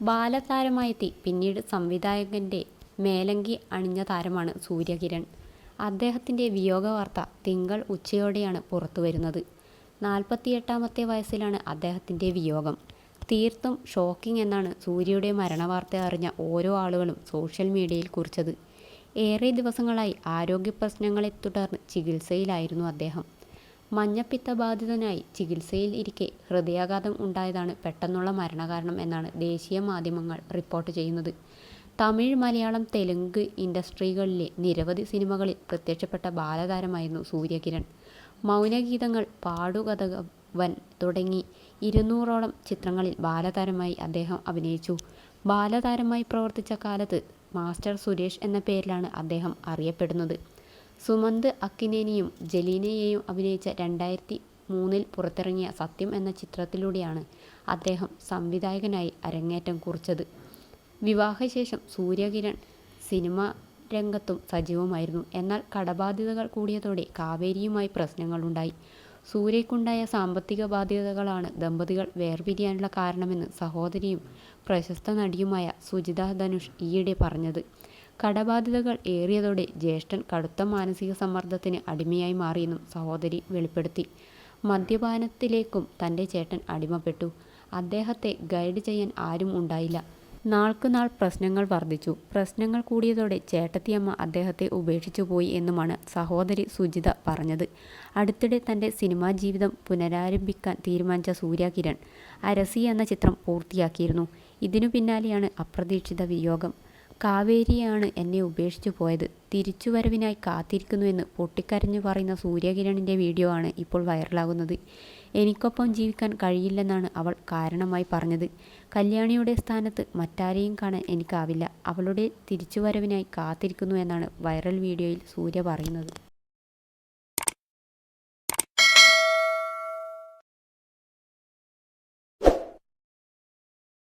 ബാലതാരമായെത്തി. പിന്നീട് സംവിധായകന്റെ മേലങ്കി അണിഞ്ഞ താരമാണ് സൂര്യകിരൺ. അദ്ദേഹത്തിന്റെ വിയോഗ വാർത്ത തിങ്കൾ ഉച്ചയോടെയാണ് പുറത്തുവരുന്നത്. നാൽപ്പത്തിയെട്ടാമത്തെ വയസ്സിലാണ് അദ്ദേഹത്തിന്റെ വിയോഗം. തീർത്തും ഷോക്കിംഗ് എന്നാണ് സൂര്യയുടെ മരണവാർത്ത അറിഞ്ഞ ഓരോ ആളുകളും സോഷ്യൽ മീഡിയയിൽ കുറിച്ചത്. ഏറെ ദിവസങ്ങളായി ആരോഗ്യ പ്രശ്നങ്ങളെ തുടർന്ന് ചികിത്സയിലായിരുന്നു അദ്ദേഹം. മഞ്ഞപ്പിത്ത ബാധിതനായി ചികിത്സയിൽ ഇരിക്കെ ഹൃദയാഘാതം ഉണ്ടായതാണ് പെട്ടെന്നുള്ള മരണകാരണം എന്നാണ് ദേശീയ മാധ്യമങ്ങൾ റിപ്പോർട്ട് ചെയ്യുന്നത്. തമിഴ് മലയാളം തെലുങ്ക് ഇൻഡസ്ട്രികളിലെ നിരവധി സിനിമകളിൽ പ്രത്യക്ഷപ്പെട്ട ബാലതാരമായിരുന്നു സൂര്യകിരൺ. മൗനഗീതങ്ങൾ പാടുകഥവൻ തുടങ്ങി ഇരുന്നൂറോളം ചിത്രങ്ങളിൽ ബാലതാരമായി അദ്ദേഹം അഭിനയിച്ചു. ബാലതാരമായി പ്രവർത്തിച്ച കാലത്ത് മാസ്റ്റർ സുരേഷ് എന്ന പേരിലാണ് അദ്ദേഹം അറിയപ്പെടുന്നത്. സുമന്ത് അക്കിനേനിയും ജലീനയെയും അഭിനയിച്ച രണ്ടായിരത്തി മൂന്നിൽ പുറത്തിറങ്ങിയ സത്യം എന്ന ചിത്രത്തിലൂടെയാണ് അദ്ദേഹം സംവിധായകനായി അരങ്ങേറ്റം കുറിച്ചത്. വിവാഹശേഷം സൂര്യകിരൺ സിനിമ രംഗത്തും സജീവമായിരുന്നു. എന്നാൽ കടബാധ്യതകൾ കൂടിയതോടെ കാവേരിയുമായി പ്രശ്നങ്ങളുണ്ടായി. സൂര്യയ്ക്കുണ്ടായ സാമ്പത്തിക ബാധ്യതകളാണ് ദമ്പതികൾ വേർപിരിയാനുള്ള കാരണമെന്ന് സഹോദരിയും പ്രശസ്ത നടിയുമായ സുജിത ധനുഷ് ഈയിടെ പറഞ്ഞത്. കടബാധ്യതകൾ ഏറിയതോടെ ജ്യേഷ്ഠൻ കടുത്ത മാനസിക സമ്മർദ്ദത്തിന് അടിമയായി മാറിയെന്നും സഹോദരി വെളിപ്പെടുത്തി. മദ്യപാനത്തിലേക്കും തന്റെ ചേട്ടൻ അടിമപ്പെട്ടു. അദ്ദേഹത്തെ ഗൈഡ് ചെയ്യാൻ ആരും ഉണ്ടായില്ല. നാൾക്കുനാൾ പ്രശ്നങ്ങൾ വർദ്ധിച്ചു. പ്രശ്നങ്ങൾ കൂടിയതോടെ ചേട്ടത്തിയമ്മ അദ്ദേഹത്തെ ഉപേക്ഷിച്ചു പോയി എന്നുമാണ് സഹോദരി സുജിത പറഞ്ഞത്. അടുത്തിടെ തന്റെ സിനിമാ ജീവിതം പുനരാരംഭിക്കാൻ തീരുമാനിച്ച സൂര്യകിരൺ അരസി എന്ന ചിത്രം പൂർത്തിയാക്കിയിരുന്നു. ഇതിനു പിന്നാലെയാണ് അപ്രതീക്ഷിത വിയോഗം. കാവേരിയാണ് എന്നെ ഉപേക്ഷിച്ചു പോയത്. തിരിച്ചുവരവിനായി കാത്തിരിക്കുന്നുവെന്ന് പൊട്ടിക്കരഞ്ഞു പറയുന്ന സൂര്യകിരണിന്റെ വീഡിയോ ആണ് ഇപ്പോൾ വൈറലാകുന്നത്. എനിക്കൊപ്പം ജീവിക്കാൻ കഴിയില്ലെന്നാണ് അവൾ കാരണമായി പറഞ്ഞത്. കല്യാണിയുടെ സ്ഥാനത്ത് മറ്റാരെയും കാണാൻ എനിക്കാവില്ല. അവളുടെ തിരിച്ചുവരവിനായി കാത്തിരിക്കുന്നു എന്നാണ് വൈറൽ വീഡിയോയിൽ സൂര്യ പറയുന്നത്.